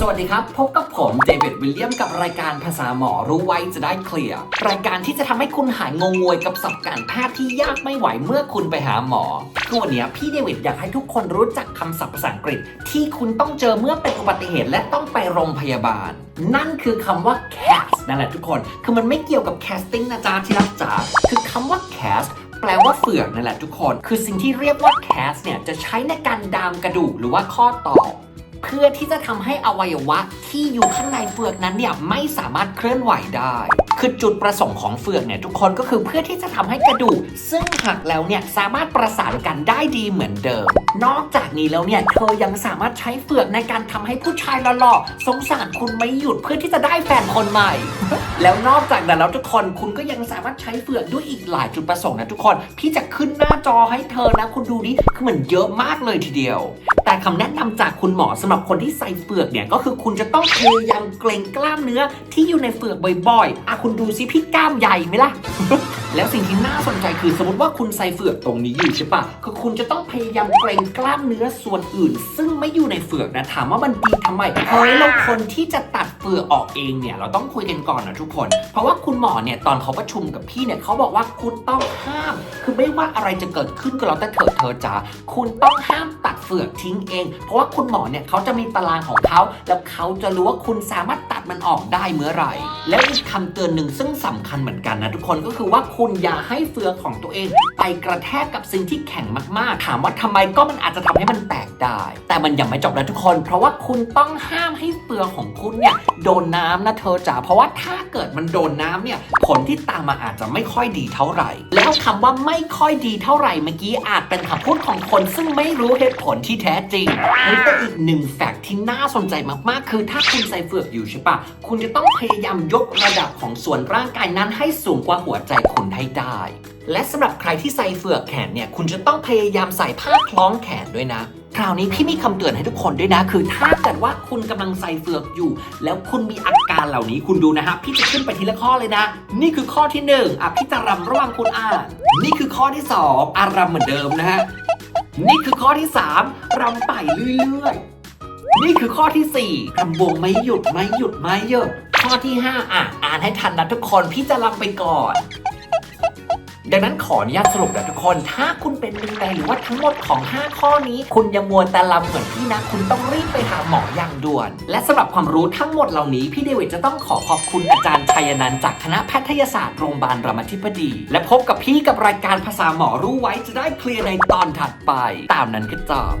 สวัสดีครับ พบกับผมเดวิดวิลเลียมกับรายการภาษาหมอรู้ไว้จะได้เคลียร์รายการที่จะทำให้คุณหายงงงวยกับศัพท์การแพทย์ที่ยากไม่ไหวเมื่อคุณไปหาหมอคือวันนี้พี่เดวิดอยากให้ทุกคนรู้จักคำศัพท์ภาษาอังกฤษ ที่คุณต้องเจอเมื่อเป็นอุบัติเหตุและต้องไปโรงพยาบาล นั่นคือคำว่า cast นั่นแหละทุกคน คือมันไม่เกี่ยวกับ casting นะจ๊ะที่รักจ๋าคือคำว่า cast แปลว่าเฝือกนั่นแหละทุกคน คือสิ่งที่เรียกว่าแคสเนี่ยจะใช้ในการดามกระดูกหรือว่าข้อต่อเพื่อที่จะทำให้อวัยวะที่อยู่ข้างในเปลือกนั้นเนี่ยไม่สามารถเคลื่อนไหวได้ คือจุดประสงค์ของเฟือกเนี่ยทุกคนก็คือเพื่อที่จะทำให้กระดูก ซึ่งหักแล้วเนี่ยสามารถประสานกันได้ดีเหมือนเดิม นอกจากนี้แล้วเนี่ยเธอยังสามารถใช้เฟือกในการทำให้ผู้ชายหล่อๆสงสารคุณไม่หยุดเพื่อที่จะได้แฟนคนใหม่ แล้วนอกจากนั้นแล้วทุกคนคุณก็ยังสามารถใช้เฟือกด้วยอีกหลายจุดประสงค์นะทุกคนพี่จะขึ้นหน้าจอให้เธอนะคุณดูดิคือเหมันเยอะมากเลยทีเดียว แต่คำแนะนำจากคุณหมอสำหรับคนที่ใส่เฟือกเนี่ยก็คือคุณจะต้องพยายามเกรงกล้ามเนื้อที่อยู่ในเฟือกบ่อยๆอะคุณุณดูซิพี่กล้ามใหญ่ไหมล่ะ แล้วสิ่งที่น่าสนใจคือสมมติว่าคุณใส่เฟือกตรงนี้อยู่ใช่ปะคือคุณจะต้องพยายามเกรงกล้ามเนื้อส่วนอื่น ซึ่งไม่อยู่ในเฟือกนะถามว่ามันดีทำไมเฮ้ยเราคนที่จะตัดเฟือกออกเองเนี่ยเราต้องคุยกันก่อนนะทุกคน เพราะว่าคุณหมอเนี่ยตอนเขาประชุมกับพี่เนี่ยเขาบอกว่าคุณต้องห้าม คือไม่ว่าอะไรจะเกิดขึ้นก็แล้วแต่เถิดเธอจ๋าคุณต้องห้ามตัดเฟือกทิ้งเอง เพราะว่าคุณหมอเนี่ยเขาจะมีตารางของเขาแล้วเขาจะรู้ว่าคุณสามารถตัดมันออกได้เมื่อไหร่ และอีกคำเตือนหนึ่งซึ่งสำคัญเหมือนกันนะทุกคนก็คือว่าคุณอย่าให้เฟือกของตัวเอง ไปกระแทกกับสิ่งที่แข็งมากๆ ถามว่าทำไมก็มันอาจจะทำให้มันแตกได้ แต่มันยังไม่จบนะทุกคน เพราะว่าคุณต้องห้ามให้เฟือกของคุณเนี่ยโดนน้ำนะเธอจ๋าเพราะว่าถ้าเกิดมันโดนน้ำเนี่ยผลที่ตามมาอาจจะไม่ค่อยดีเท่าไหร่ แล้วคำว่าไม่ค่อยดีเท่าไหร่เมื่อกี้อาจเป็นคำพูดของคนซึ่งไม่รู้เหตุผลที่แท้จริงเฮ้ยแต่อีกหนึ่งแฟกต์ที่น่าสนใจมากๆ คือถ้าคุณใส่เฟือกอยู่ใช่ปะคุณจะต้องพยายามยกระดับของส่วนร่างกายนั้นให้สูงกว่าหัวใจคุณให้ได้ และสำหรับใครที่ใส่เฟือกแขนเนี่ยคุณจะต้องพยายามใส่ผ้าคล้องแขนด้วยนะคราวนี้พี่มีคำเตือนให้ทุกคนด้วยนะ คือถ้าเกิดว่าคุณกำลังใส่เฟือกอยู่ แล้วคุณมีอาการเหล่านี้คุณดูนะฮะพี่จะขึ้นไปทีละข้อเลยนะ นี่คือข้อที่หนึ่งอะพี่จะรำระหว่างคุณอ่านนี่คือข้อที่สองอารำเหมือนเดิมนะฮะนี่คือข้อที่สามรำไปเรื่อยๆ นี่คือข้อที่สี่รำวงไม่หยุดไม่หยุดไม่หยุด ข้อที่ห้าอะ อ่านให้ทันนะทุกคนพี่จะรำไปก่อน ดังนั้นขออนุญาตสรุปนะทุกคน ถ้าคุณเป็นหนึ่งในหรือว่าทั้งหมดของ 5 ข้อนี้ คุณยังมัวแต่ลำเหมือนพี่นะ คุณต้องรีบไปหาหมออย่างด่วน และสำหรับความรู้ทั้งหมดเหล่านี้ พี่เดวิดจะต้องขอขอบคุณอาจารย์ชัยนันท์จากคณะแพทยศาสตร์โรงพยาบาลรามาธิบดี และพบกับพี่กับรายการภาษาหมอรู้ไว้จะได้เคลียร์ในตอนถัดไป ตามนั้นก็จบ